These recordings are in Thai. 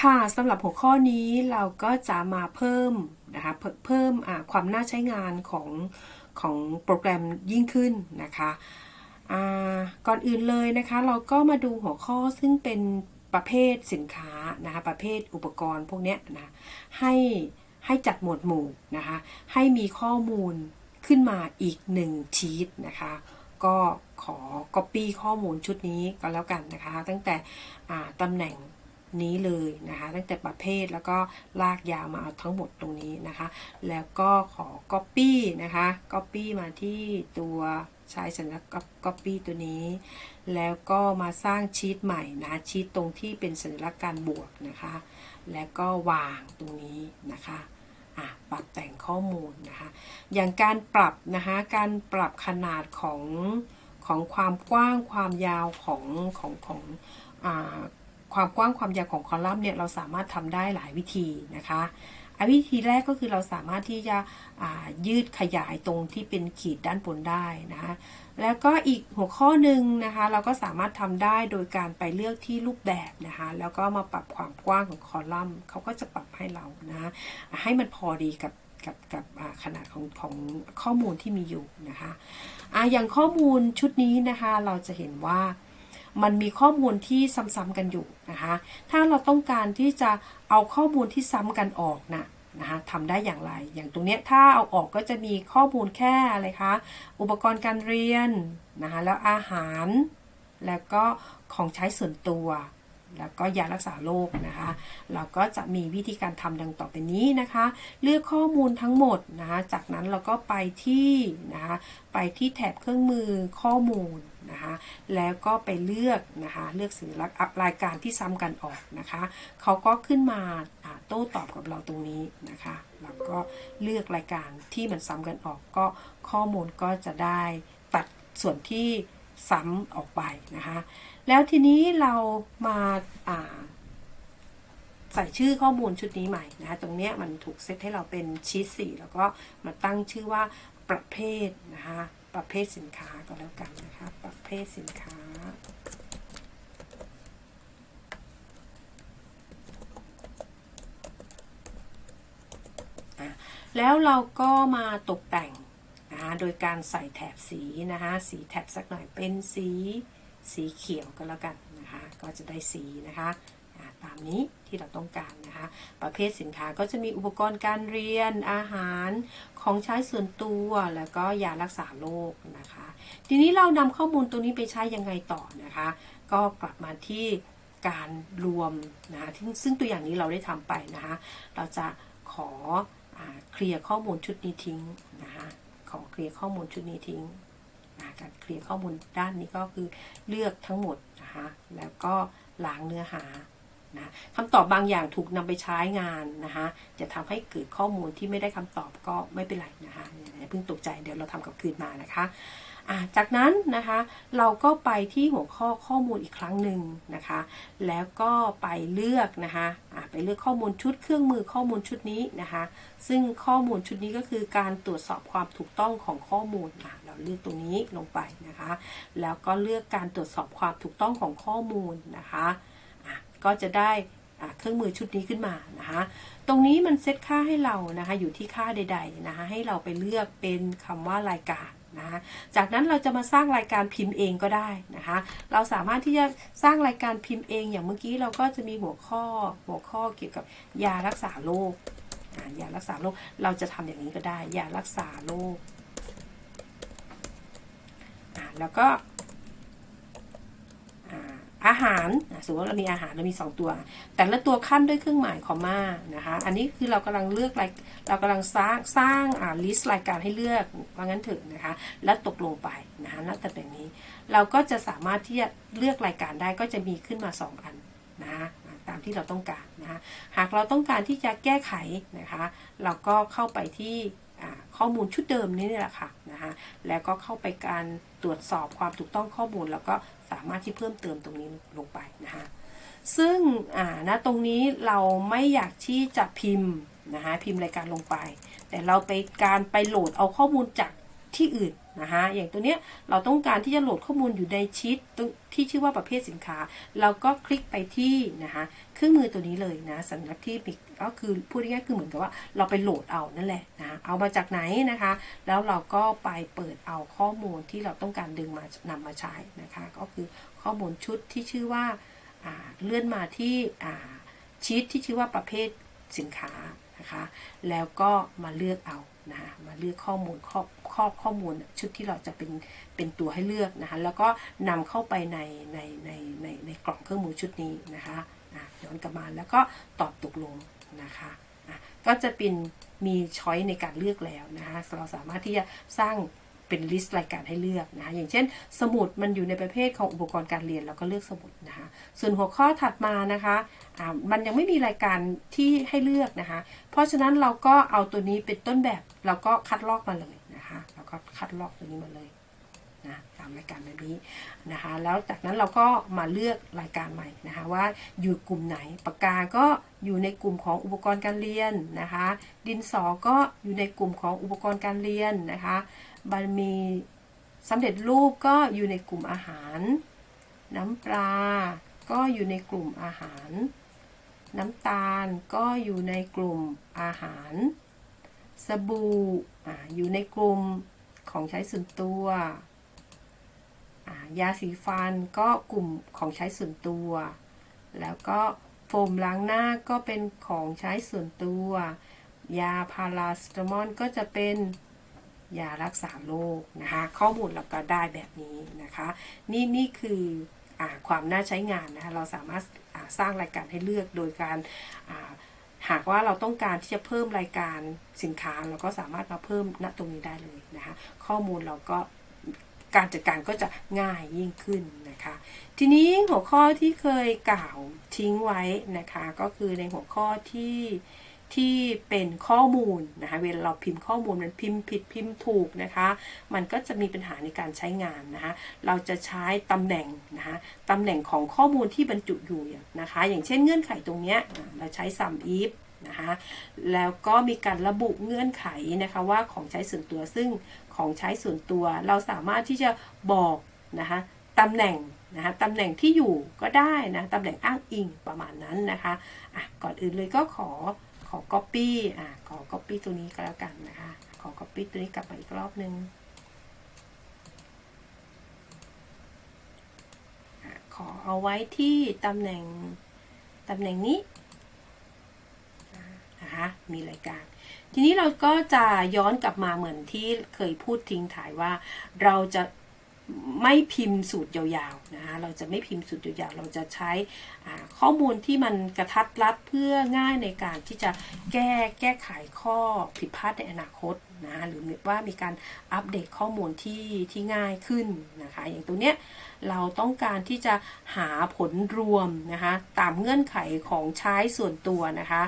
ค่ะสำหรับหัวข้อนี้เราก็จะมาเพิ่มนะคะเพิ่มความน่าใช้งานของของโปรแกรมยิ่งขึ้นนะคะก่อนอื่นเลยนะคะเราก็มาดูหัวข้อซึ่งเป็นประเภทสินค้านะคะประเภทอุปกรณ์พวกเนี้ยนะให้ให้จัดหมวดหมู่นะคะให้มีข้อมูลขึ้นมาอีกหนึ่งชีตนะคะก็ขอ Copy ข้อมูลชุดนี้ก็แล้วกันนะคะ ตั้งแต่ตำแหน่ง นี้เลยนะคะตั้งแต่ประเภทแล้วก็ลากยาวมาเอาทั้งหมดตรงนี้นะคะ แล้วก็ขอ Copy นะคะ Copy มาที่ตัวใช้สัญลักษณ์ Copy ตัวนี้ แล้วก็มาสร้างชีตใหม่นะชีตตรงที่เป็นสัญลักษณ์การบวกนะคะ แล้วก็วางตรงนี้นะคะอะปรับแต่งข้อมูลนะคะ อย่างการปรับนะคะ การปรับขนาดของของความกว้างความยาวของของของอา ความกว้างความยาวของคอลัมน์เนี่ยเราสามารถทำได้หลายวิธีนะคะวิธีแรกก็คือเราสามารถที่จะยืดขยายตรงที่เป็นขีดด้านบนได้นะคะแล้วก็อีกหัวข้อหนึ่งนะคะ เราก็สามารถทำได้โดยการไปเลือกที่รูปแบบนะคะ แล้วก็มาปรับความกว้างของคอลัมน์เขาก็จะปรับให้เรานะให้มันพอดีกับกับกับขนาดของของข้อมูลที่มีอยู่นะคะอะอย่างข้อมูลชุดนี้นะคะ เราจะเห็นว่า มันมีข้อมูลที่ซ้ำๆกันอยู่นะคะ ถ้าเราต้องการที่จะเอาข้อมูลที่ซ้ำกันออกนะนะคะทำได้อย่างไร อย่างตรงเนี้ยถ้าเอาออกก็จะมีข้อมูลแค่อะไรคะ อุปกรณ์การเรียนนะคะแล้วอาหาร แล้วก็ของใช้ส่วนตัว แล้วก็ยารักษาโรคนะคะ เราก็จะมีวิธีการทำดังต่อไปนี้นะคะ เลือกข้อมูลทั้งหมดนะคะ จากนั้นเราก็ไปที่นะคะ ไปที่แถบเครื่องมือข้อมูล นะคะแล้วก็ไปเลือกนะคะเลือกสื่อรายการที่ซ้ำกันออกนะคะเขาก็ขึ้นมาโต้ตอบกับเราตรงนี้นะคะเราก็เลือกรายการที่มันซ้ำกันออกก็ข้อมูลก็จะได้ตัดส่วนที่ซ้ำออกไปนะคะแล้วทีนี้เรามาใส่ชื่อข้อมูลชุดนี้ใหม่นะคะตรงนี้มันถูกเซตให้เราเป็นชีตสี่แล้วก็มาตั้งชื่อว่าประเภทนะคะ ประเภทสินค้าก็แล้วกันนะคะ ประเภทสินค้า แล้วเราก็มาตกแต่งนะคะโดยการใส่แถบสีนะคะสีแถบสักหน่อยเป็นสีสีเขียวก็แล้วกันนะคะ ก็จะได้สีนะคะ ตามนี้ที่เราต้องการนะคะ ประเภทสินค้าก็จะมีอุปกรณ์การเรียน อาหารของใช้ส่วนตัว แล้วก็ยารักษาโรคนะคะ ทีนี้เรานำข้อมูลตรงนี้ไปใช้ยังไงต่อนะคะ ก็กลับมาที่การรวมนะคะซึ่งตัวอย่างนี้เราได้ทำไปนะคะ เราจะขอเคลียร์ข้อมูลชุดนี้ทิ้งนะคะขอเคลียร์ข้อมูลชุดนี้ทิ้งการเคลียร์ข้อมูลด้านนี้ก็คือเลือกทั้งหมดนะคะ แล้วก็ล้างเนื้อหา นะคำตอบบางอย่างถูกนำไปใช้งานนะคะจะทำให้เกิดข้อมูลที่ไม่ได้คำตอบก็ไม่เป็นไรนะคะอย่าเพิ่งตกใจเดี๋ยวเราทำกับคืนมานะคะจากนั้นนะคะเราก็ไปที่หัวข้อข้อมูลอีกครั้งหนึ่งนะคะ แล้วก็ไปเลือกนะคะไปเลือกข้อมูลชุดเครื่องมือข้อมูลชุดนี้นะคะ ซึ่งข้อมูลชุดนี้ก็คือการตรวจสอบความถูกต้องของข้อมูลเราเลือกตรงนี้ลงไปนะคะ แล้วก็เลือกการตรวจสอบความถูกต้องของข้อมูลนะคะ ก็จะได้เครื่องมือชุดนี้ขึ้นมานะคะตรงนี้มันเซตค่าให้เรานะคะอยู่ที่ค่าใดๆนะคะให้เราไปเลือกเป็นคำว่ารายการนะคะจากนั้นเราจะมาสร้างรายการพิมพ์เองก็ได้นะคะเราสามารถที่จะสร้างรายการพิมพ์เอง อย่างเมื่อกี้เราก็จะมีหัวข้อหัวข้อเกี่ยวกับยารักษาโรคยารักษาโรคเราจะทำอย่างนี้ก็ได้ยารักษาโรคแล้วก็ อาหารสมมติว่าเรามีอาหารเรามี 2 ตัว แต่ละตัวขั้นด้วยเครื่องหมายคอมมานะคะ อันนี้คือเรากำลังเลือกรายเรากำลังสร้างสร้างอ่าลิสต์รายการให้เลือกว่างั้นถึงนะคะ แล้วตกลงไปนะคะนับแต่แบบนี้ เราก็จะสามารถที่จะเลือกรายการได้ก็จะมีขึ้นมา 2 อันนะคะตามที่เราต้องการนะคะหากเราต้องการที่จะแก้ไขนะคะ เราก็เข้าไปที่ข้อมูลชุดเดิมนี้นี่แหละค่ะ นะคะแล้วก็เข้าไปการตรวจสอบความถูกต้องข้อมูล แล้วก็สามารถที่เพิ่มเติมตรงนี้ลงไปนะคะซึ่งอ่าณตรงนี้เราไม่อยากที่จะพิมพ์นะคะพิมพ์รายการลงไป แต่เราไปการไปโหลดเอาข้อมูลจาก ที่อื่นนะคะอย่างตัวเนี้ยเราต้องการที่จะโหลดข้อมูลอยู่ในชีตที่ชื่อว่าประเภทสินค้า เราก็คลิกไปที่นะคะเครื่องมือตัวนี้เลยนะสัญลักที่มีก็คือพูดง่ายๆคือเหมือนกับว่าเราไปโหลดเอานั่นแหละนะเอามาจากไหนนะคะ แล้วเราก็ไปเปิดเอาข้อมูลที่เราต้องการดึงมานำมาใช้นะคะ ก็คือข้อมูลชุดที่ชื่อว่าาเลื่อนมาที่ชีตที่ชื่อว่าประเภทสินค้านะคะ แล้วก็มาเลือกเอา นะคะมาเลือกข้อมูลข้อข้อข้อมูลชุดที่เราจะเป็นเป็นตัวให้เลือกนะคะแล้วก็นำเข้าไปในในในในในกล่องเครื่องมือชุดนี้นะคะย้อนกลับมาแล้วก็ตอบตกลงนะคะะก็จะเป็นมีช้อยในการเลือกแล้วนะคะเราสามารถที่จะสร้าง เป็นลิสต์รายการให้เลือกนะคะอย่างเช่น สมุดมันอยู่ในประเภทของอุปกรณ์การเรียนเราก็เลือกสมุดนะคะส่วนหัวข้อถัดมานะคะอ่ามันยังไม่มีรายการที่ให้เลือกนะคะ เพราะฉะนั้นเราก็เอาตัวนี้เป็นต้นแบบเราก็คัดลอกมาเลยนะคะเราก็คัดลอกตัวนี้มาเลยนะตามรายการแบบนี้นะคะแล้วจากนั้นเราก็มาเลือกรายการใหม่นะคะว่าอยู่กลุ่มไหนปากกาก็อยู่ในกลุ่มของอุปกรณ์การเรียนนะคะ ดินสอก็อยู่ในกลุ่มของอุปกรณ์การเรียนนะคะ มันมีสำเร็จรูปก็อยู่ในกลุ่มอาหาร น้ำปลา ก็อยู่ในกลุ่มอาหาร น้ำตาลก็อยู่ในกลุ่มอาหาร สบู่ออยู่ในกลุ่มของใช้ส่วนตัว ยาสีฟันก็กลุ่มของใช้ส่วนตัว แล้วก็โฟมล้างหน้าก็เป็นของใช้ส่วนตัว ยาพาราสตามอลก็จะเป็น ยารักษาโรคนะคะข้อมูลเราก็ได้แบบนี้นะคะ นี่นี่คืออความน่าใช้งานนะคะเราสามารถสร้างรายการให้เลือกโดยการหากว่าเราต้องการที่จะเพิ่มรายการสินค้าเราก็สามารถมาเพิ่มณตรงนี้ได้เลยนะคะ ข้อมูลเราก็การจัดการก็จะง่ายยิ่งขึ้นนะคะ ทีนี้หัวข้อที่เคยกล่าวทิ้งไว้นะคะ ก็คือในหัวข้อที่ ที่เป็นข้อมูลนะคะเวลาเราพิมพ์ข้อมูลมันพิมพ์ผิดพิมพ์ถูกนะคะ มันก็จะมีปัญหาในการใช้งานนะคะ เราจะใช้ตำแหน่งนะคะตำแหน่งของข้อมูลที่บรรจุอยู่นะคะ อย่างเช่นเงื่อนไขตรงเนี้ยเราใช้ sum if นะคะแล้วก็มีการระบุเงื่อนไขนะคะว่าของใช้ส่วนตัวซึ่งของใช้ส่วนตัว เราสามารถที่จะบอกนะคะตำแหน่งนะคะตำแหน่งที่อยู่ก็ได้นะตำแหน่งอ้างอิงประมาณนั้นนะคะอะก่อนอื่นเลยก็ขอ อ copy อะขอ copy ตัวนี้ก็แล้วกันนะคะ ขอ copy ตัวนี้กลับมาอีกรอบนึงอะขอเอาไว้ที่ตำแหน่งตำแหน่งนี้นะคะมีรายการ ทีนี้เราก็จะย้อนกลับมาเหมือนที่เคยพูดทิ้งถ่ายว่าเราจะ ไม่พิมพ์สูตรยาวๆนะคะเราจะไม่พิมพ์สูตรยาวๆ เราจะใช้ข้อมูลที่มันกระทัดรัดเพื่อง่ายในการที่จะแก้แก้ไขข้อผิดพลาดในอนาคตนะหรือว่ามีการอัปเดตข้อมูลที่ที่ง่ายขึ้นนะคะอย่างตัวเนี้ยเราต้องการที่จะหาผลรวมนะคะตามเงื่อนไขของใช้ส่วนตัวนะคะ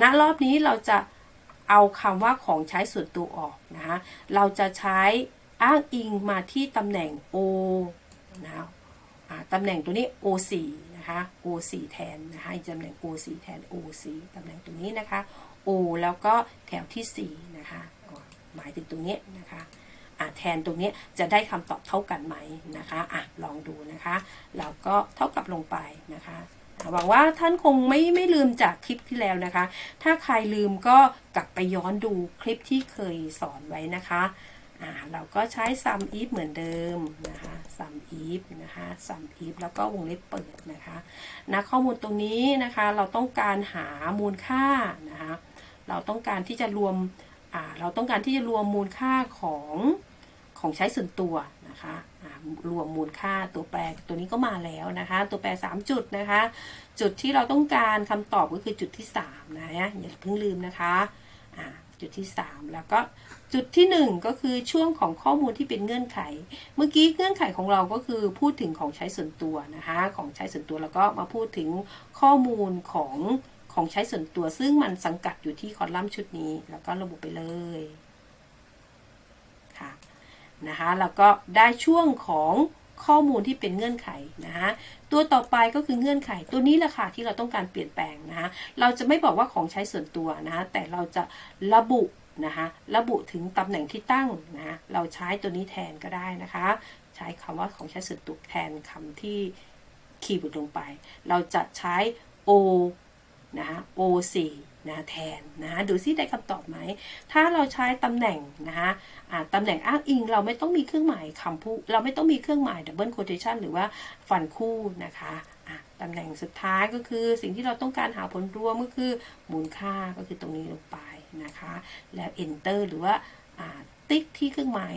ณรอบนี้เราจะเอาคำว่าของใช้ส่วนตัวออกนะคะเราจะใช้ อ้างอิงมาที่ตำแหน่ง O นะคะตำแหน่งตัวนี้ O4 นะคะ O4 แทนนะคะตำแหน่ง O4 แทน O4 ตำแหน่งตรงนี้นะคะ O แล้วก็แถวที่4นะคะหมายถึงตรงนี้นะคะแทนตรงนี้จะได้คำตอบเท่ากันไหมนะคะอะลองดูนะคะเราก็เท่ากับลงไปนะคะหวังว่าท่านคงไม่ไม่ลืมจากคลิปที่แล้วนะคะ ถ้าใครลืมก็กลับไปย้อนดูคลิปที่เคยสอนไว้นะคะ เราก็ใช้ sum if เหมือนเดิมนะคะ sum if นะคะ sum if แล้วก็วงเล็บเปิดนะคะนะข้อมูลตรงนี้นะคะเราต้องการหามูลค่านะคะเราต้องการที่จะรวมเราต้องการที่จะรวมมูลค่าของของใช้ส่วนตัวนะคะรวมมูลค่าตัวแปรตัวนี้ก็มาแล้วนะคะ ตัวแปร 3 จุดนะคะ จุดที่เราต้องการคำตอบก็คือจุดที่3นะอย่าเพิ่งลืมนะคะ จุดที่ 3 แล้วก็จุดที่ 1 ก็คือช่วงของข้อมูลที่เป็นเงื่อนไข เมื่อกี้เงื่อนไขของเราก็คือพูดถึงของใช้ส่วนตัวนะคะของใช้ส่วนตัวแล้วก็มาพูดถึงข้อมูลของของใช้ส่วนตัว ซึ่งมันสังกัดอยู่ที่คอลัมน์ชุดนี้ แล้วก็ระบุไปเลยค่ะนะคะแล้วก็ได้ช่วงของ ข้อมูลที่เป็นเงื่อนไขนะคะตัวต่อไปก็คือเงื่อนไข ตัวนี้แหละค่ะที่เราต้องการเปลี่ยนแปลงนะคะเราจะไม่บอกว่าของใช้ส่วนตัวนะคะแต่เราจะระบุนะคะระบุถึงตำแหน่งที่ตั้งนะเราใช้ตัวนี้แทนก็ได้นะคะ ใช้คำว่าของใช้ส่วนตัวแทนคำที่คีย์เวิร์ดลงไป เราจะใช้ o นะคะ o4 นะแทนนะดูซิได้คำตอบไหม ถ้าเราใช้ตำแหน่งนะคะตำแหน่งอ้างอิงเราไม่ต้องมีเครื่องหมายคำพูดเราไม่ต้องมีเครื่องหมาย double quotation หรือว่าฟันคู่นะคะตำแหน่งสุดท้ายก็คือสิ่งที่เราต้องการหาผลรวมก็คือมูลค่าก็คือตรงนี้ลงไปนะคะ แล้ว enter หรือว่าติ๊กที่เครื่องหมาย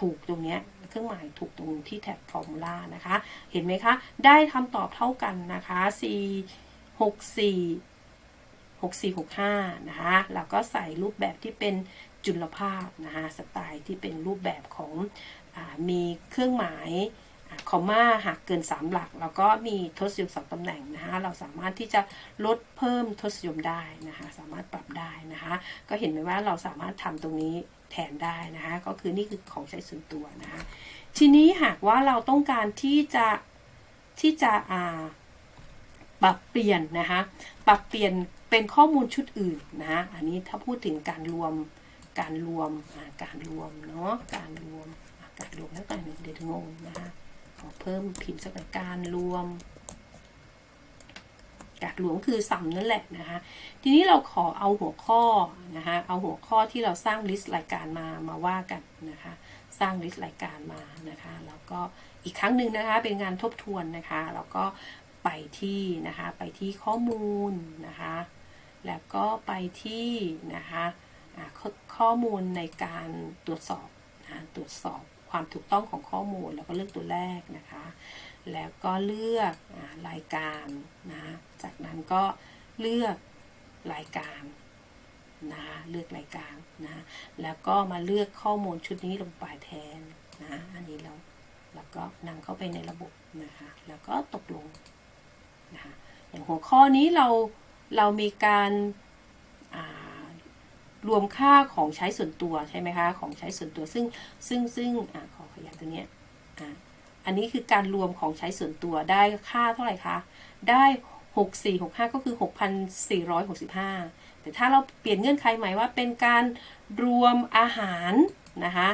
ถูกตรงนี้เครื่องหมายถูกตรงที่แท็บ formula นะคะ เห็นไหมคะ ได้คำตอบเท่ากันนะคะ C 6 4 6465 นะคะแล้วก็ใส่รูปแบบที่เป็นจุลภาพนะคะสไตล์ที่เป็นรูปแบบของอมีเครื่องหมายคอมมาหากเกิน 3 หลัก แล้วก็มีทศนิยมสองตำแหน่งนะคะเราสามารถที่จะลดเพิ่มทศนิยมได้นะคะสามารถปรับได้นะคะก็เห็นไหมว่าเราสามารถทำตรงนี้แทนได้นะคะก็คือนี่คือของใช้ส่วนตัวนะคะทีนี้หากว่าเราต้องการที่จะที่จะปรับเปลี่ยนนะคะปรับเปลี่ยน เป็นข้อมูลชุดอื่นนะ อันนี้ถ้าพูดถึงการรวม การรวม การรวมเนาะ การรวม การรวมแล้วกันเดี๋ยวงงนะคะขอเพิ่มพิมพ์สักหน่อยการรวม การรวมคือสัมนั่นแหละนะคะ ทีนี้เราขอเอาหัวข้อนะคะ เอาหัวข้อที่เราสร้างลิสต์รายการมา มาว่ากันนะคะ สร้างลิสต์รายการมานะคะ แล้วก็อีกครั้งหนึ่งนะคะ เป็นงานทบทวนนะคะ แล้วก็ไปที่นะคะ ไปที่ข้อมูลนะคะ แล้วก็ไปที่นะคะข้อข้อมูลในการตรวจสอบนะตรวจสอบความถูกต้องของข้อมูล แล้วก็เลือกตัวแรกนะคะ แล้วก็เลือกอรายการนะจากนั้นก็เลือกรายการนะคะเลือกรายการนะแล้วก็มาเลือกข้อมูลชุดนี้ลงไปแทนนะอันนี้เราแล้วก็นำเข้าไปในระบบนะคะแล้วก็ตกลงนะคะอย่างหัวข้อนี้เรา เรามีการรวมค่าของใช้ส่วนตัวใช่ไหมคะของใช้ส่วนตัวซึ่งซึ่งซึ่งอขอขยับตัวเนี้ยอ่าอันนี้คือการรวมของใช้ส่วนตัวได้ค่าเท่าไหร่คะได้6465 ก็คือ 6,465 แต่ถ้าเราเปลี่ยนเงื่อนไขใหม่ว่าเป็นการรวมอาหารนะคะ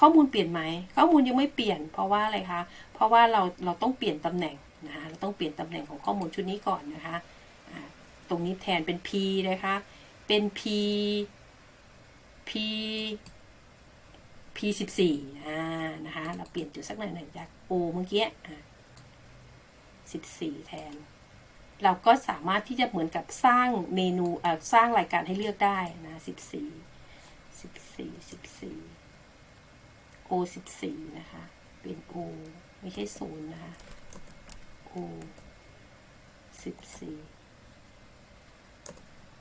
ข้อมูลเปลี่ยนไหมข้อมูลยังไม่เปลี่ยน เพราะว่าอะไรคะเพราะว่าเราเราต้องเปลี่ยนตำแหน่งนะคะเราต้องเปลี่ยนตำแหน่งของข้อมูลชุดนี้ก่อนนะคะ ตรงนี้แทนเป็น P นะคะ เป็น P P P สิบสี่อ่านะคะ เราเปลี่ยนจุดสักหน่อยหนึ่งจาก O เมื่อกี้อ่าสิบสี่แทน เราก็สามารถที่จะเหมือนกับสร้างเมนูเอ่อสร้างรายการให้เลือกได้นะสิบสี่สิบสี่สิบสี่ O สิบสี่นะคะ เป็น O ไม่ใช่ศูนย์นะคะ O สิบสี่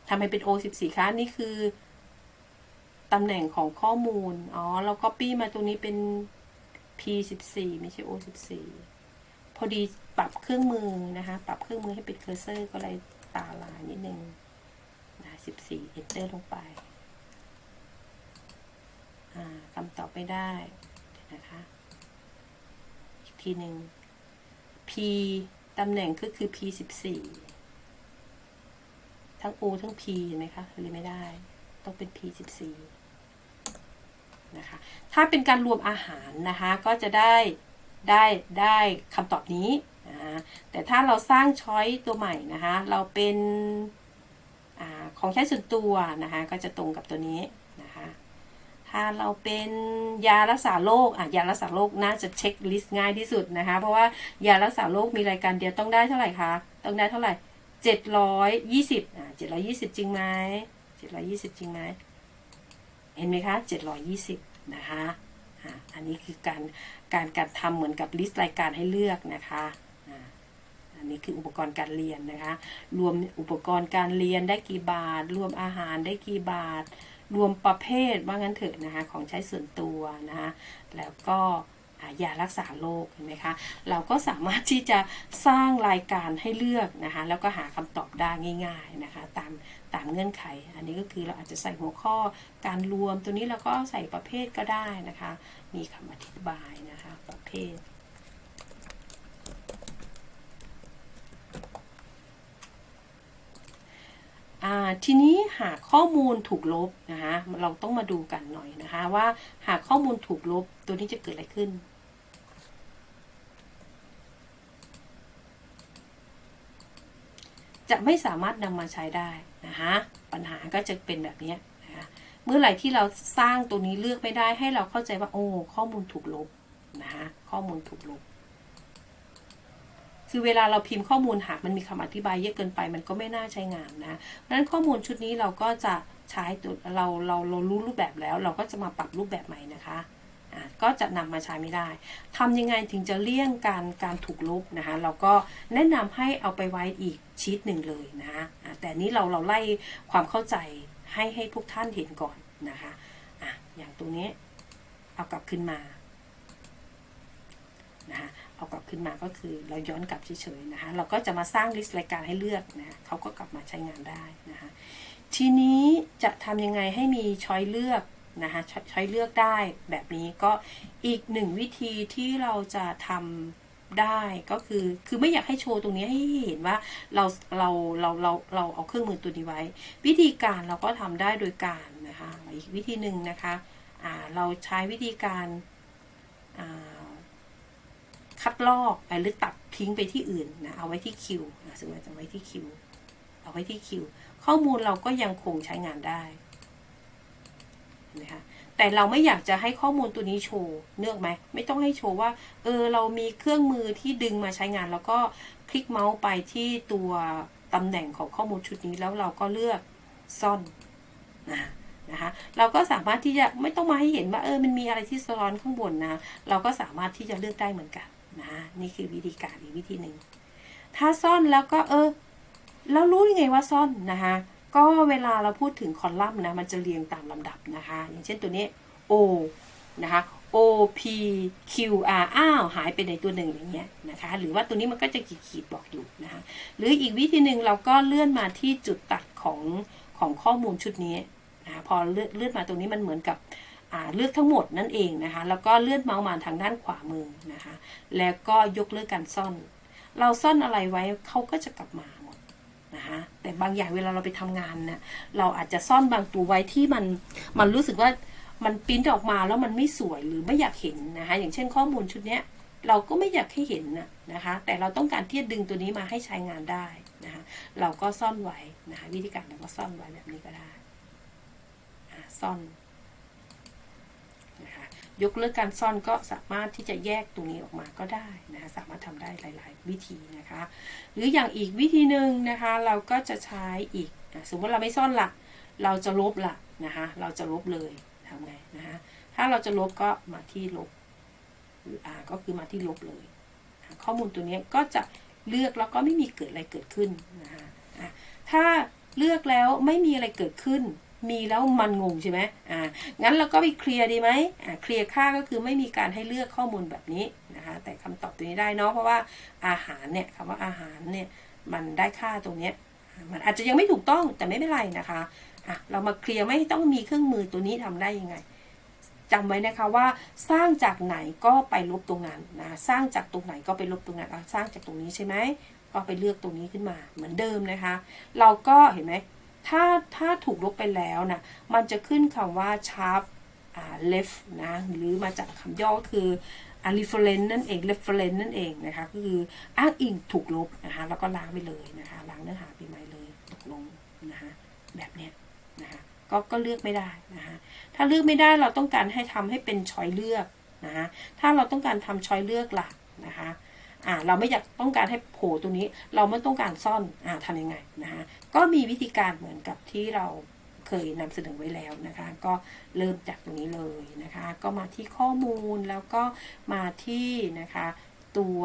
ทำไมเป็น O สิบสี่คะนี่คือตำแหน่งของข้อมูล อ๋อ เรา copy มาตรงนี้เป็น P สิบสี่ไม่ใช่ O สิบสี่พอดีปรับเครื่องมือนะคะ ปรับเครื่องมือให้เป็นเคอร์เซอร์ก็เลยตาลายนิดนึงนะสิบสี่ enter ลงไป อ่าคำตอบไม่ได้นะคะ อีกทีหนึ่ง P ตำแหน่งก็คือ P สิบสี่ ทั้ง O ทั้ง P เห็นไหมคะเลยไม่ได้ ต้องเป็น P สิบสี่นะคะ ถ้าเป็นการรวมอาหารนะคะ ก็จะได้ได้ได้คำตอบนี้นะแต่ถ้าเราสร้างช้อยตัวใหม่นะคะ เราเป็นอของใช้ส่วนตัวนะคะ ก็จะตรงกับตัวนี้นะคะ ถ้าเราเป็นยารักษาโรคอะยารักษาโรคน่าจะเช็คลิสต์ง่ายที่สุดนะคะ เพราะว่ายารักษาโรคมีรายการเดียวต้องได้เท่าไหร่คะ ต้องได้เท่าไหร่ เจ็ดร้อยยี่สิบอ่าเจ็ดร้อยยี่สิบจริงไหมเจ็ดร้อยยี่สิบจริงไหมเห็นไหมคะเจ็ดร้อยยี่สิบนะคะอ่าอันนี้คือการการการทำเหมือนกับลิสต์รายการให้เลือกนะคะอ่าอันนี้คืออุปกรณ์การเรียนนะคะ รวมอุปกรณ์การเรียนได้กี่บาท รวมอาหารได้กี่บาท รวมประเภทว่างั้นเถอะนะคะ ของใช้ส่วนตัวนะคะ แล้วก็ ยารักษาโรคเห็นไหมคะเราก็สามารถที่จะสร้างรายการให้เลือกนะคะแล้วก็หาคำตอบได้ง่าย ๆนะคะตามตามเงื่อนไข อันนี้ก็คือเราอาจจะใส่หัวข้อการรวมตัวนี้เราก็ใส่ประเภทก็ได้นะคะ มีคำอธิบายนะคะประเภท อ่าา ทีนี้หากข้อมูลถูกลบนะคะเราต้องมาดูกันหน่อยนะคะว่าหากข้อมูลถูกลบตัวนี้จะเกิดอะไรขึ้นจะไม่สามารถนำมาใช้ได้นะคะปัญหาก็จะเป็นแบบนี้นะคะเมื่อไหร่ที่เราสร้างตัวนี้เลือกไม่ได้ให้เราเข้าใจว่าโอ้ข้อมูลถูกลบนะคะข้อมูลถูกลบ คือเวลาเราพิมพ์ข้อมูลหากมันมีคำอธิบายเยอะเกินไป มันก็ไม่น่าใช้งานนะเพราะฉะนั้นข้อมูลชุดนี้เราก็จะใช้ตัวเราเราเรารู้รูปแบบแล้ว เราก็จะมาปรับรูปแบบใหม่นะคะอะก็จะนำมาใช้ไม่ได้ทำยังไงถึงจะเลี่ยงการการถูกลบนะคะ เราก็แนะนำให้เอาไปไว้อีกชีตหนึ่งเลยนะคะแต่นี้เราเราไล่ความเข้าใจให้ให้พวกท่านเห็นก่อนนะคะอะอย่างตัวนี้เอากลับขึ้นมานะคะ เอากลับขึ้นมาก็คือเราย้อนกลับเฉยๆนะคะเราก็จะมาสร้างลิสต์รายการให้เลือกนะเขาก็กลับมาใช้งานได้นะคะทีนี้จะทำยังไงให้มีช้อยเลือกนะคะชช้อยเลือกได้แบบนี้ก็อีกหนึ่งวิธีที่เราจะทำได้ก็คือ คือไม่อยากให้โชว์ตรงนี้ให้เห็นว่าเราเราเราเราเราเอาเครื่องมือตัวนี้ไว้ วิธีการเราก็ทำได้โดยการนะคะอีกวิธีหนึ่งนะคะเราใช้วิธีการอ่า คัดลอกไปหรือตัดทิ้งไปที่อื่นนะเอาไว้ที่คิวนะสมมติจะไว้ที่คิวเอาไว้ที่คิวข้อมูลเราก็ยังคงใช้งานได้นะคะแต่เราไม่อยากจะให้ข้อมูลตัวนี้โชว์เนือกไหมไม่ต้องให้โชว์ว่า เออเรามีเครื่องมือที่ดึงมาใช้งาน แล้วก็คลิกเมาส์ไปที่ตัวตำแหน่งของข้อมูลชุดนี้แล้วเราก็เลือกซ่อนนะนะคะเราก็สามารถที่จะไม่ต้องมาให้เห็นว่าเออมันมีอะไรที่ซ้อนข้างบนนะ เราก็สามารถที่จะเลือกได้เหมือนกัน นะนี่คือวิธีการอีกวิธีหนึ่งถ้าซ่อนแล้วก็เออ แล้วรู้ยังไงว่าซ่อนนะคะก็เวลาเราพูดถึงคอลัมน์นะมันจะเรียงตามลำดับนะคะ อย่างเช่นตัวนี้ O นะคะ O P Q R อ้าวหายไปในตัวหนึ่งอย่างเงี้ยนะคะ หรือว่าตัวนี้มันก็จะขีดขีดบอกอยู่นะคะหรืออีกวิธีหนึ่งเราก็เลื่อนมาที่จุดตัดของของข้อมูลชุดนี้นะคะพอเลื่อนเลื่อนมาตรงนี้มันเหมือนกับ เลือกทั้งหมดนั่นเองนะคะ แล้วก็เลื่อนเมาส์มาทางด้านขวามือนะคะ แล้วก็ยกเลิกการซ่อน เราซ่อนอะไรไว้เขาก็จะกลับมาหมดนะคะแต่บางอย่างเวลาเราไปทำงานเนะเราอาจจะซ่อนบางตัวไว้ที่มันมันรู้สึกว่ามันปิ้นออกมาแล้วมันไม่สวยหรือไม่อยากเห็นนะคะ อย่างเช่นข้อมูลชุดเนี้ยเราก็ไม่อยากให้เห็นนะนะคะ แต่เราต้องการที่จะดึงตัวนี้มาให้ใช้งานได้นะคะ เราก็ซ่อนไว้นะคะวิธีการเราก็ซ่อนไว้แบบนี้ก็ได้ซ่อน ยกเลิกการซ่อนก็สามารถที่จะแยกตรงนี้ออกมาก็ได้นะคะสามารถทำได้หลาย ๆ วิธีนะคะ หรืออย่างอีกวิธีหนึ่งนะคะ เราก็จะใช้อีกอะสมมติเราไม่ซ่อนละเราจะลบละนะคะ เราจะลบเลยทำไงนะคะถ้าเราจะลบก็มาที่ลบอ่าก็คือมาที่ลบเลยข้อมูลตัวนี้ก็จะเลือกแล้วก็ไม่มีเกิดอะไรเกิดขึ้นนะคะถ้าเลือกแล้วไม่มีอะไรเกิดขึ้น มีแล้วมันงงใช่ไหมอ่า งั้นเราก็ไปเคลียร์ดีไหมอ่า เคลียร์ค่าก็คือไม่มีการให้เลือกข้อมูลแบบนี้นะคะ แต่คำตอบตัวนี้ได้เนาะ เพราะว่าอาหารเนี่ยคำว่าอาหารเนี่ยมันได้ค่าตรงเนี้ย มันอาจจะยังไม่ถูกต้องแต่ไม่เป็นไรนะคะ อะ เรามาเคลียร์ไม่ต้องมีเครื่องมือตัวนี้ทำได้ยังไงจำไว้นะคะว่าสร้างจากไหนก็ไปลบตรงนั้นนะ สร้างจากตรงไหนก็ไปลบตรงนั้นสร้างจากตรงนี้ใช่ไหมก็ไปเลือกตรงนี้ขึ้นมาเหมือนเดิมนะคะ เราก็เห็นไหม ถ้าถ้าถูกลบไปแล้วนะมันจะขึ้นคำว่า sharp left นะหรือมาจากคำย่อก็คือ reference นั่นเอง reference นั่นเองนะคะก็คืออ้างอิงถูกลบนะคะแล้วก็ล้างไปเลยนะคะล้างเนื้อหาไปใหม่เลยตกลงนะคะแบบเนี้ยนะคะก็ก็เลือกไม่ได้นะคะถ้าเลือกไม่ได้เราต้องการให้ทำให้เป็นช้อยเลือกนะคะถ้าเราต้องการทำช้อยเลือกหลักนะคะอ่าเราไม่อยากต้องการให้โผล่ตรงนี้ เราไม่ต้องการซ่อนอ่าทำยังไงนะคะ ก็มีวิธีการเหมือนกับที่เราเคยนำเสนอไว้แล้วนะคะ ก็เริ่มจากตรงนี้เลยนะคะ ก็มาที่ข้อมูลแล้วก็มาที่นะคะตัว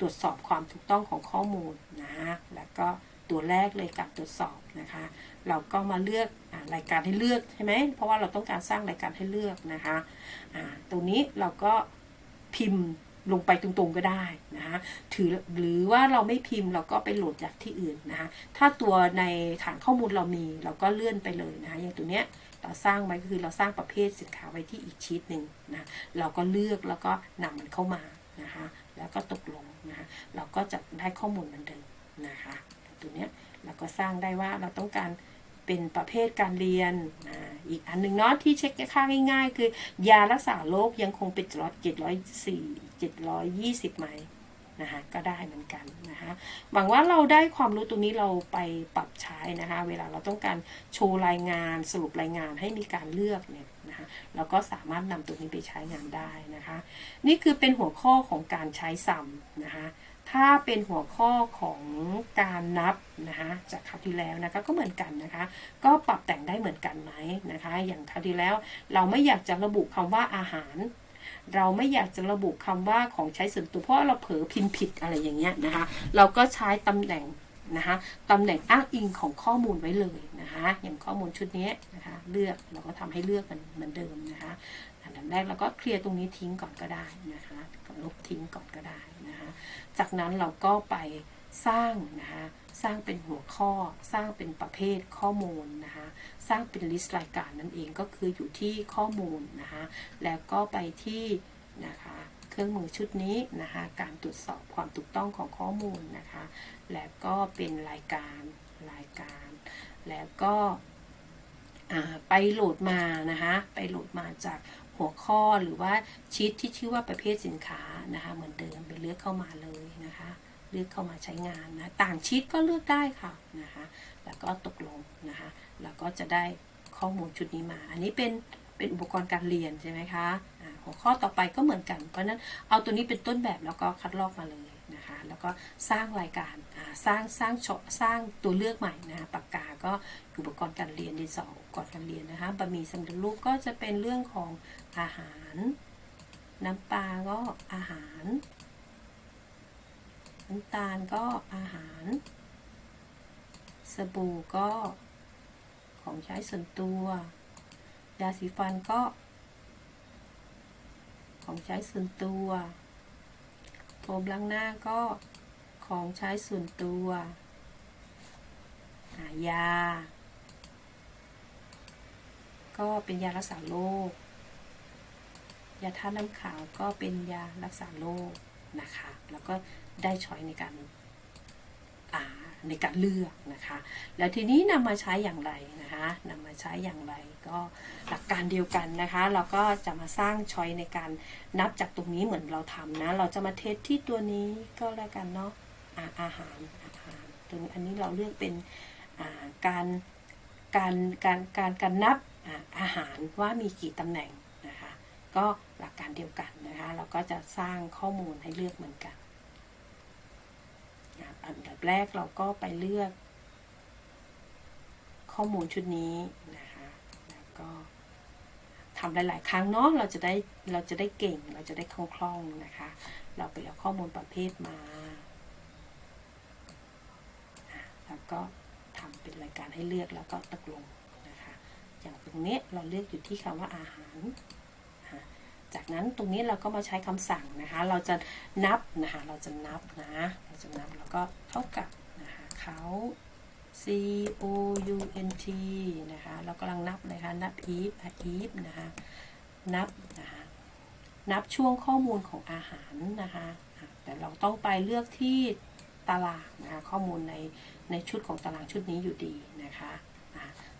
ตรวจสอบความถูกต้องของข้อมูลนะแล้วก็ตัวแรกเลยการตรวจสอบนะคะ เราก็มาเลือกอรายการให้เลือกใช่ไหมเพราะว่าเราต้องการสร้างรายการให้เลือกนะคะอ่าตรงนี้เราก็พิมพ์ ลงไปตรงๆก็ได้นะคะถือหรือว่าเราไม่พิมพ์เราก็ไปโหลดจากที่อื่นนะคะถ้าตัวในฐานข้อมูลเรามีเราก็เลื่อนไปเลยนะคะอย่างตัวเนี้ยเราสร้างไว้ก็คือเราสร้างประเภทสินค้าไว้ที่อีกชีตหนึ่งนะเราก็เลือกแล้วก็นำมันเข้ามานะคะแล้วก็ตกลงนะคะเราก็จะได้ข้อมูลเหมือนเดิมนะคะตัวเนี้ยเราก็สร้างได้ว่าเราต้องการ เป็นประเภทการเรียนอ,อีกอันหนึ่งเนาะที่เช็คค่าง่ายๆ คือ ยารักษาโรคยังคงเป็นเจ็ดร้อยสี่เจ็ดร้อยยี่สิบไหมนะคะก็ได้เหมือนกันนะคะหวังว่าเราได้ความรู้ตรงนี้เราไปปรับใช้นะคะ เวลาเราต้องการโชว์รายงานสรุปรายงานให้มีการเลือกเนี่ยนะคะเราก็สามารถนำตัวนี้ไปใช้งานได้นะคะ นี่คือเป็นหัวข้อของการใช้ซ้ำนะคะ ถ้าเป็นหัวข้อของการนับนะคะจากคราวที่แล้วนะคะก็เหมือนกันนะคะ ก็ปรับแต่งได้เหมือนกันไหมนะคะ อย่างคราวที่แล้วเราไม่อยากจะระบุคำว่าอาหาร เราไม่อยากจะระบุคำว่าของใช้ส่วนตัวเพราะเราเผลอพิมพ์ผิดอะไรอย่างเงี้ยนะคะ เราก็ใช้ตำแหน่งนะคะตำแหน่งอ้างอิงของข้อมูลไว้เลยนะคะอย่างข้อมูลชุดนี้นะคะเลือกเราก็ทำให้เลือกมันเหมือนเดิมนะคะอันดับแรกเราก็เคลียร์ตรงนี้ทิ้งก่อนก็ได้นะคะ ลบทิ้งก่อนก็ได้นะคะจากนั้นเราก็ไปสร้างนะคะสร้างเป็นหัวข้อสร้างเป็นประเภทข้อมูลนะคะสร้างเป็นลิสต์รายการนั่นเองก็คืออยู่ที่ข้อมูลนะคะแล้วก็ไปที่นะคะเครื่องมือชุดนี้นะคะการตรวจสอบความถูกต้องของข้อมูลนะคะแล้วก็เป็นรายการรายการ แล้วก็ไปโหลดมานะคะไปโหลดมาจาก หัวข้อหรือว่าชีตที่ชื่อว่าประเภทสินค้านะคะ เหมือนเดิมไปเลือกเข้ามาเลยนะคะ เลือกเข้ามาใช้งานนะ ต่างชีตก็เลือกได้ค่ะนะคะ แล้วก็ตกลงนะคะ แล้วก็จะได้ข้อมูลชุดนี้มา อันนี้เป็นเป็นอุปกรณ์การเรียนใช่ไหมคะ หัวข้อต่อไปก็เหมือนกัน เพราะนั้นเอาตัวนี้เป็นต้นแบบแล้วก็คัดลอกมาเลย นะคะแล้วก็สร้างรายการสร้างสร้างชสร้างตัวเลือกใหม่นะคะปากกาก็อุปกรณ์การเรียนดินสออุปกรณ์การเรียนนะคะบะหมี่สำเร็จรูปก็จะเป็นเรื่องของอาหาร น้ำปลาก็อาหารน้ำตาลก็อาหาร สบู่ก็ของใช้ส่วนตัว ยาสีฟันก็ ของใช้ส่วนตัว มล้างหน้าก็ของใช้ส่วนตัวายา ก็เป็นยารักษาโรค ยาท่าน้ำขาวก็เป็นยารักษาโรคนะคะ แล้วก็ได้ช้อยในการ ในการเลือกนะคะ แล้วทีนี้นำมาใช้อย่างไรนะคะนำมาใช้อย่างไรก็หลักการเดียวกันนะคะ เราก็จะมาสร้างช้อยในการนับจากตรงนี้เหมือนเราทำนะ เราจะมาเทสที่ตัวนี้ก็แล้วกันเนาะอาอาหารอาหารตัวนี้อันนี้เราเลือกเป็นาการการการการการนับอาอาหารว่ามีกี่ตำแหน่งนะคะ ก็หลักการเดียวกันนะคะ เราก็จะสร้างข้อมูลให้เลือกเหมือนกัน อันดับแรกเราก็ไปเลือก ข้อมูลชุดนี้นะคะแล้วก็ทำหลาย ๆ ครั้งเนาะเราจะได้เราจะได้เก่ง เราจะได้คล่องๆนะคะ เราไปเอาข้อมูลประเภทมา แล้วก็ทำเป็นรายการให้เลือกแล้วก็ตกลงนะคะ อย่างตรงนี้เราเลือกอยู่ที่คำว่าอาหาร จากนั้นตรงนี้เราก็มาใช้คำสั่งนะคะ เราจะนับนะคะเราจะนับนะเราจะนับแล้วก็เท่ากับนะคะเขา C O U N T นะคะเรากำลังนับเลยค่ะนับ if อะ if นะคะนับนะคะนับช่วงข้อมูลของอาหารนะคะแต่เราต้องไปเลือกที่ตารางนะคะข้อมูลในในชุดของตารางชุดนี้อยู่ดีนะคะ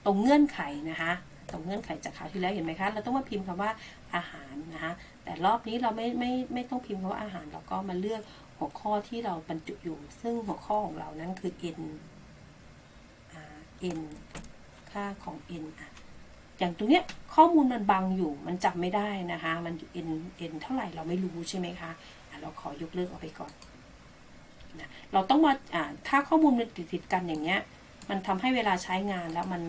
ตรงเงื่อนไขนะคะ ตรงเงื่อนไขจากคราวที่แล้วเห็นไหมคะ เราต้องมาพิมพ์คำว่าอาหารนะคะ แต่รอบนี้เราไม่ไม่ไม่ต้องพิมพ์คำว่าอาหาร เราก็มาเลือกหัวข้อที่เราบรรจุอยู่ ซึ่งหัวข้อของเรานั้นคือ n อ่า n ค่าของ n อะอย่างตรงเนี้ยข้อมูลมันบังอยู่มันจำไม่ได้นะคะ มันอยู่ n n เท่าไหร่เราไม่รู้ใช่ไหมคะะเราขอยกเลิกออกไปก่อนนะเราต้องมาถ้าข้อมูลมันติดติดกันอย่างเงี้ย มันทำให้เวลาใช้งานแล้วมัน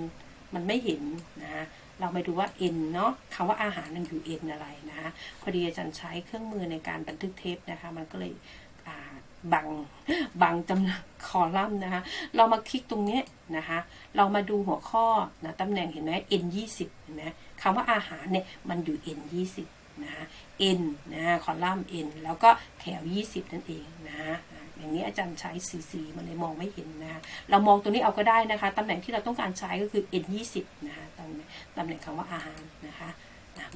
มันไม่เห็นนะคะเรามาดูว่า n เนาะคำว่าอาหารมันอยู่ n อะไรนะคะพอดีอาจารย์ใช้เครื่องมือในการบันทึกเทปนะคะ มันก็เลยอ่าบังบังจำแหนวนคอลัมน์นะคะ เรามาคลิกตรงนี้นะคะ เรามาดูหัวข้อนะตำแหน่งเห็นไหม n 20เห็นไหมคำว่าอาหารเนี่ยมันอยู่ n 20นะคะ n นะคอลัมน์ n แล้วก็แถว 20 นั่นเองนะะ อย่างนี้อาจารย์ใช้สีสีมันเลยมองไม่เห็นนะคะเรามองตรงนี้เอาก็ได้นะคะตำแหน่งที่เราต้องการใช้ก็คือ n 20 นะคะตำแหน่งตำแหน่งคำว่าอาหารนะคะ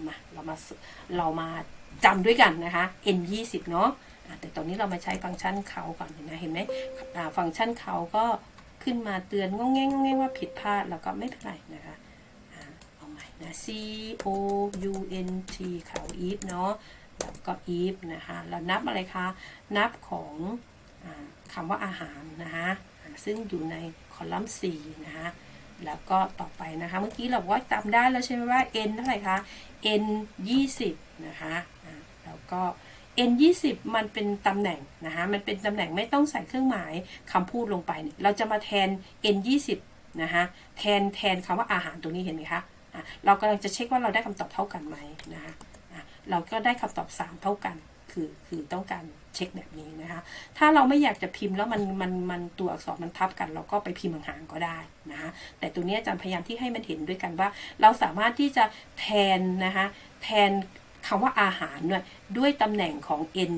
มาเรามาเรามาจำด้วยกันนะคะ n 20 เนาะแต่ตอนนี้เรามาใช้ฟังก์ชันเขาก่อนนไหมเห็นไหมฟังก์ชันเขาก็ขึ้นมาเตือนงงแงงงงแงว่าผิดพลาดแล้วก็ไม่เป็นไรนะคะเอาใหม่นะ C O U N T เขา if เนาะแล้วก็ if นะคะเรานับอะไรคะ นับของ คำว่าอาหารนะคะซึ่งอยู่ในคอลัมน์ C นะคะแล้วก็ต่อไปนะคะ เมื่อกี้เราบอกว่าจำได้แล้วใช่ไหมว่า n เท่าไหร่คะ n 20นะคะแล้วก็ n 20มันเป็นตำแหน่งนะคะมันเป็นตำแหน่งไม่ต้องใส่เครื่องหมายคำพูดลงไปเนี่ยเราจะมาแทน n 20นะคะแทนแทนคำว่าอาหารตรงนี้เห็นไหมคะเรากำลังจะเช็คว่าเราได้คำตอบเท่ากันไหมนะคะะเราก็ได้คำตอบ 3 เท่ากัน คือคือต้องการ เช็คแบบนี้นะคะ ถ้าเราไม่อยากจะพิมพ์แล้วมันมันมันตัวอักษรมันทับกัน เราก็ไปพิมพ์ห่างๆก็ได้นะคะแต่ตัวนี้อาจารย์พยายามที่ให้มันเห็นด้วยกันว่า เราสามารถที่จะแทนนะคะแทนคำว่าอาหารด้วยด้วยตำแหน่งของ n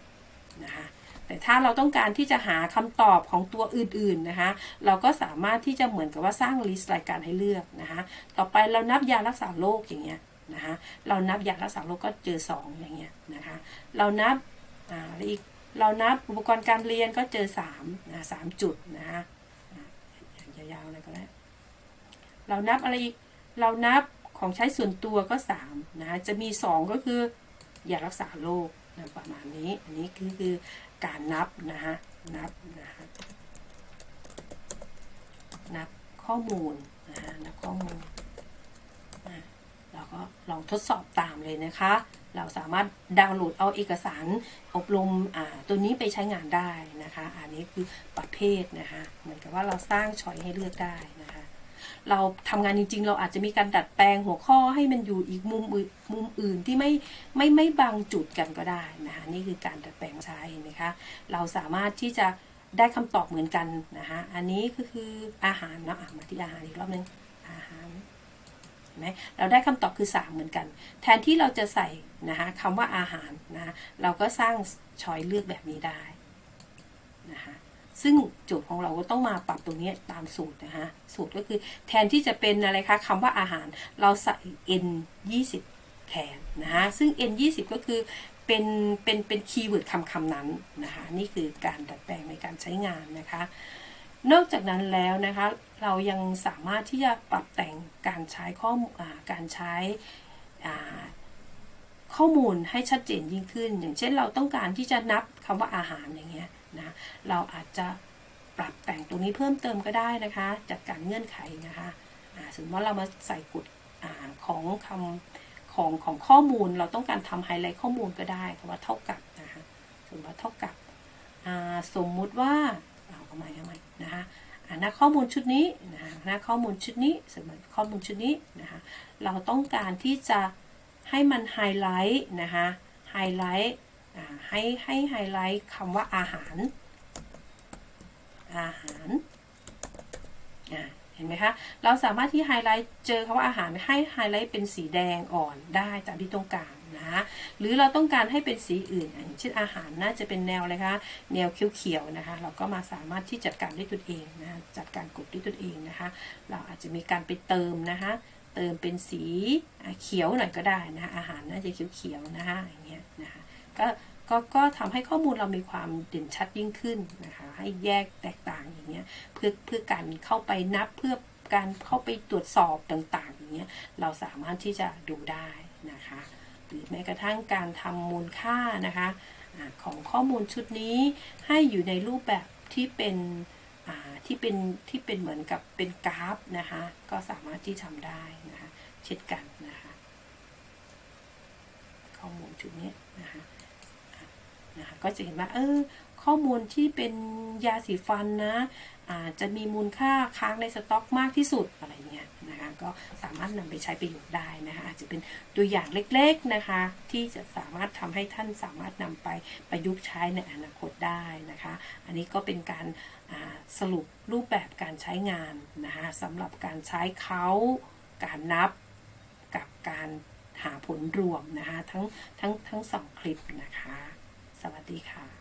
20นะคะแต่ถ้าเราต้องการที่จะหาคำตอบของตัวอื่นๆนะคะ เราก็สามารถที่จะเหมือนกับว่าสร้างลิสต์รายการให้เลือกนะคะต่อไปเรานับยารักษาโรคอย่างเงี้ยนะคะเรานับยารักษาโรคก็เจอ 2 อย่างเงี้ยนะคะ เรานับ อ่าแล้วอีกเรานับอุปกรณ์การเรียนก็เจอ3นะสามจุดนะคะอะยาวๆอะไรก็ได้เรานับอะไรอีกเรานับของใช้ส่วนตัวก็3นะจะมี 2 ก็คือยารักษาโรคนะประมาณนี้ อันนี้คือคือการนับนะฮะนับนะฮะนับข้อมูลนะฮะนับข้อมูลอะเราก็ลองทดสอบตามเลยนะคะ เราสามารถดาวน์โหลดเอาเอกสาร อบรมตัวนี้ไปใช้งานได้นะคะ อันนี้คือประเภทนะคะ เหมือนกับว่าเราสร้างช้อยให้เลือกได้นะคะเราทำงานจริง ๆ เราอาจจะมีการดัดแปลงหัวข้อให้มันอยู่อีกมุมอื่นมุมอื่นที่ไม่ไม่ไม่บางจุดกันก็ได้นะคะนี่คือการดัดแปลงใช้นะคะเราสามารถที่จะได้คำตอบเหมือนกันนะคะอันนี้ก็คืออาหารเนาะมาที่อาหารอีกรอบนึงอาหาร ไหมเราได้คำตอบคือ 3 เหมือนกัน แทนที่เราจะใส่นะคะคำว่าอาหารนะคะเราก็สร้างช้อยเลือกแบบนี้ได้นะคะซึ่งโจทย์ของเราก็ต้องมาปรับตรงนี้ตามสูตรนะฮะสูตรก็คือแทนที่จะเป็นอะไรคะคำว่าอาหารเราใส่ n 20แทนนะฮะซึ่ง n 20ก็คือเป็นเป็นเป็นคีย์เวิร์ดคำคำนั้นนะคะนี่คือการดัดแปลงในการใช้งานนะคะ นอกจากนั้นแล้วนะคะ เรายังสามารถที่จะปรับแต่งการใช้ข้อมูลการใช้ข้อมูลให้ชัดเจนยิ่งขึ้น อย่างเช่นเราต้องการที่จะนับคำว่าอาหารอย่างเงี้ยนะเราอาจจะปรับแต่งตรงนี้เพิ่มเติมก็ได้นะคะ จัดการเงื่อนไขนะคะสมมติว่าเรามาใส่กฎอ่าของคำของของข้อมูลเราต้องการทำไฮไลท์ข้อมูลก็ได้คำว่าเท่ากับนะคะสมมติว่าเท่ากับสมมุติว่า เอาเอาใหม่เอาใหม่นะคะหน้าข้อมูลชุดนี้นะคะหน้าข้อมูลชุดนี้สมมติข้อมูลชุดนี้นะคะเราต้องการที่จะให้มันไฮไลท์นะคะไฮไลท์ให้ให้ไฮไลท์คำว่าอาหาร อาหารเห็นไหมคะ เราสามารถที่ไฮไลท์เจอคำว่าอาหารให้ไฮไลท์เป็นสีแดงอ่อนได้ตามที่ต้องการ นะหรือเราต้องการให้เป็นสีอื่นอย่างเช่นอาหารน่าจะเป็นแนวอะไรคะแนวเขียวๆนะคะ เราก็มาสามารถที่จัดการได้ตัวเองนะจัดการกดด้ตัวเองนะคะ เราอาจจะมีการไปเติมนะคะเติมเป็นสีเขียวหน่อยก็ได้นะคะอาหารน่าจะเขียวๆนะคะอย่างเงี้ยนะคะก็ก็ก็ทำให้ข้อมูลเรามีความเด่นชัดยิ่งขึ้นนะคะให้แยกแตกต่างอย่างเงี้ยเพื่อเพื่อการเข้าไปนับเพื่อการเข้าไปตรวจสอบต่างๆอย่างเงี้ยเราสามารถที่จะดูได้นะคะ หรือแม้กระทั่งการทำมูลค่านะคะของข้อมูลชุดนี้ให้อยู่ในรูปแบบที่เป็นที่เป็นที่เป็นเหมือนกับเป็นกราฟนะคะก็สามารถที่ทำได้นะคะเช่นกันนะคะข้อมูลชุดนี้นะคะนะคะก็จะเห็นว่าเออ ข้อมูลที่เป็นยาสีฟันนะอาจจะมีมูลค่าค้างในสต็อกมากที่สุดอะไรเงี้ยนะคะก็สามารถนำไปใช้ประโยชน์ได้นะคะอาจจะเป็นตัวอย่างเล็กๆนะคะ ที่จะสามารถทำให้ท่านสามารถนำไปประยุกต์ใช้ในอนาคตได้นะคะ อันนี้ก็เป็นการสรุปรูปแบบการใช้งานนะคะสำหรับการใช้เขาการนับกับการหาผลรวมนะคะทั้งทั้งทั้งสองคลิปนะคะ สวัสดีค่ะ